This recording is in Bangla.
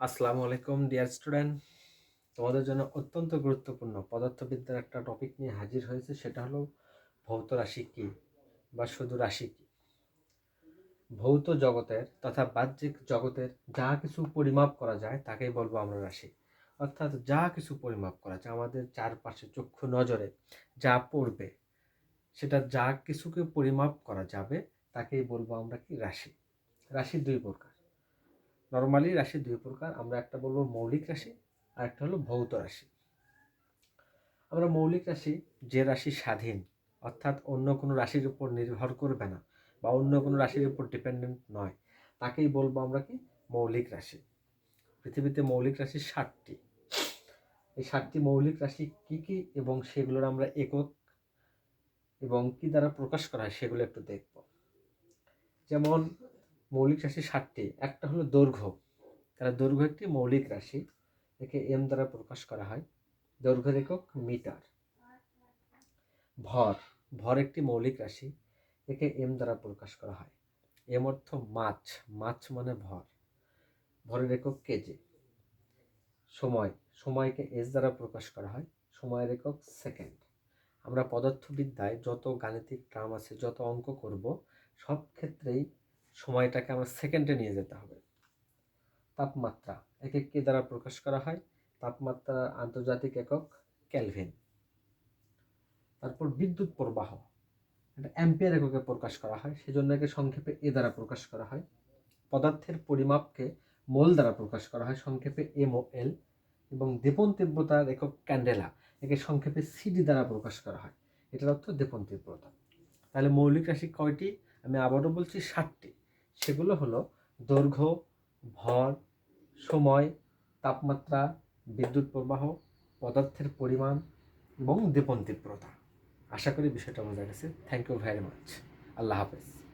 আসসালামু আলাইকুম, ডিয়ার স্টুডেন্ট। তোমাদের জন্য অত্যন্ত গুরুত্বপূর্ণ পদার্থবিদ্যার একটা টপিক নিয়ে হাজির হয়েছে, সেটা হলো ভৌত রাশি কী বা শুধু রাশি কী? ভৌত জগতের তথা বাহ্যিক জগতের যা কিছু পরিমাপ করা যায়, তাকেই বলব আমরা রাশি। অর্থাৎ যা কিছু পরিমাপ করা যায়, আমাদের চারপাশে চক্ষু নজরে যা পড়বে, সেটা যা কিছুকে পরিমাপ করা যাবে, তাকেই বলব আমরা কি রাশি। রাশি দুই প্রকার। নর্মালি রাশি দুই প্রকার। আমরা একটা বলব মৌলিক রাশি আর একটা হলো ভৌত রাশি। আমরা মৌলিক রাশি যে রাশি স্বাধীন, অর্থাৎ অন্য কোনো রাশির উপর নির্ভর করবে না বা অন্য কোনো রাশির উপর ডিপেন্ডেন্ট নয়। তাকেই বলব আমরা কি? মৌলিক রাশি। পৃথিবীতে মৌলিক রাশি ষাটটি এই ষাটটি মৌলিক রাশি কি কি এবং সেগুলোর আমরা একক এবং কি দ্বারা প্রকাশ করা হয় সেগুলো একটু দেখব। যেমন মৌলিক রাশি ষাটটি একটা হলো দৈর্ঘ্য। তাহলে দৈর্ঘ্য একটি মৌলিক রাশি, একে এম দ্বারা প্রকাশ করা হয়। দৈর্ঘ্যের একক মিটার। ভর। ভর একটি মৌলিক রাশি, একে এম দ্বারা প্রকাশ করা হয়। এম অর্থ মাছ। মাছ মানে ভর। ভরের একক কেজি সময়। সময়কে এস দ্বারা প্রকাশ করা হয়। সময়ের একক সেকেন্ড। আমরা পদার্থবিদ্যায় যত গাণিতিক টার্ম আছে, যত অঙ্ক করব, সব ক্ষেত্রেই সময়টাকে আমরা সেকেন্ডে নিয়ে যেতে হবে। তাপমাত্রা, একে কে দ্বারা প্রকাশ করা হয়? তাপমাত্রা আন্তর্জাতিক একক ক্যালভিন তারপর বিদ্যুৎ প্রবাহ, এটা অ্যাম্পিয়ার এককে প্রকাশ করা হয়, সেজন্য একে সংক্ষেপে এ দ্বারা প্রকাশ করা হয়। পদার্থের পরিমাপকে মোল দ্বারা প্রকাশ করা হয়, সংক্ষেপে এম ও এল এবং দীপন তীব্রতার একক ক্যান্ডেলা, একে সংক্ষেপে সিডি দ্বারা প্রকাশ করা হয়। এটার অর্থ দীপন তীব্রতা। তাহলে মৌলিক রাশি কয়টি? আমি আবারও বলছি ষাটটি সেগুলো হলো দৈর্ঘ্য, ভর, সময়, তাপমাত্রা, বিদ্যুৎ প্রবাহ, পদার্থের পরিমাণ এবং দীপন তীব্রতা আশা করি বিষয়টা বোঝা গেছে। থ্যাংক ইউ ভেরি মাচ আল্লাহ হাফেজ।